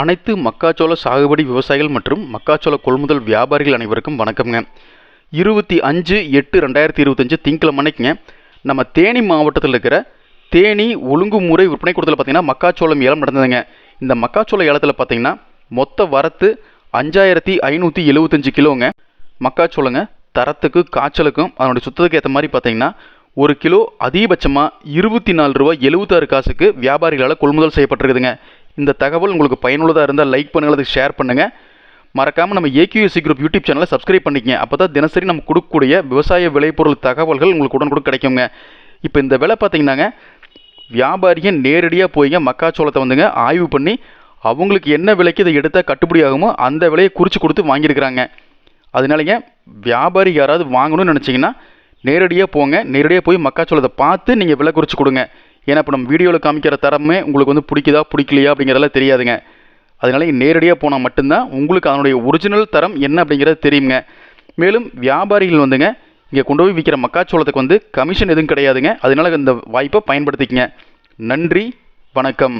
அனைத்து மக்காச்சோள சாகுபடி விவசாயிகள் மற்றும் மக்காச்சோள கொள்முதல் வியாபாரிகள் அனைவருக்கும் வணக்கம்ங்க. இருபத்தி அஞ்சு எட்டு ரெண்டாயிரத்தி இருபத்தஞ்சு திங்கக்கிழமை அன்னைக்குங்க நம்ம தேனி மாவட்டத்தில் இருக்கிற தேனி ஒழுங்குமுறை விற்பனை கூடத்தில் பார்த்தீங்கன்னா மக்காச்சோளம் ஏலம் நடந்ததுங்க. இந்த மக்காச்சோள ஏலத்தில் பார்த்திங்கன்னா மொத்த வரத்து அஞ்சாயிரத்தி ஐநூற்றி எழுபத்தஞ்சு கிலோங்க. மக்காச்சோளங்க தரத்துக்கு காய்ச்சலுக்கும் அதனுடைய சுத்தத்துக்கு ஏற்ற மாதிரி பார்த்தீங்கன்னா ஒரு கிலோ அதிகபட்சமாக இருபத்தி நாலு ரூபா எழுபத்தாறு காசுக்கு வியாபாரிகளால் கொள்முதல் செய்யப்பட்டிருக்குதுங்க. இந்த தகவல் உங்களுக்கு பயனுள்ளதாக இருந்தால் லைக் பண்ணுங்கள் அதுக்கு ஷேர் பண்ணுங்கள் மறக்காமல் நம்ம ஏகியூஎஸ்சி குரூப் யூடியூப் சேனலை சப்ஸ்கிரைப் பண்ணிக்கங்க. அப்போ தான் தினசரி நம்ம கொடுக்கக்கூடிய விவசாய விளைபொருள் தகவல்கள் உங்களுக்கு உடனுக்குடன் கிடைக்குங்க. இப்போ இந்த விலை பார்த்தீங்கன்னாங்க வியாபாரிங்க நேரடியாக போய்ங்க மக்காச்சோளத்தை வந்துங்க ஆய்வு பண்ணி அவங்களுக்கு என்ன விலைக்கு இதை எடுத்தால் கட்டுப்படி ஆகுமோ அந்த விலையை குறித்து கொடுத்து வாங்கியிருக்கிறாங்க. அதனாலங்க வியாபாரி யாராவது வாங்கணும்னு நினச்சிங்கன்னா நேரடியாக போங்க நேரடியாக போய் மக்காச்சோளத்தை பார்த்து நீங்கள் விலை குறித்து கொடுங்க. ஏன்னா இப்போ நம்ம வீடியோவில் காமிக்கிற தரமே உங்களுக்கு வந்து பிடிக்குதா பிடிக்கலையா அப்படிங்கிறதெல்லாம் தெரியாதுங்க. அதனால நேரடியாக போனால் மட்டும்தான் உங்களுக்கு அதனுடைய ஒரிஜினல் தரம் என்ன அப்படிங்கிறது தெரியுங்க. மேலும் வியாபாரிகள் வந்துங்க இங்கே கொண்டு போய் விற்கிற மக்காச்சோளத்துக்கு வந்து கமிஷன் எதுவும் கிடையாதுங்க. அதனால இந்த வாய்ப்பை பயன்படுத்திக்கங்க. நன்றி வணக்கம்.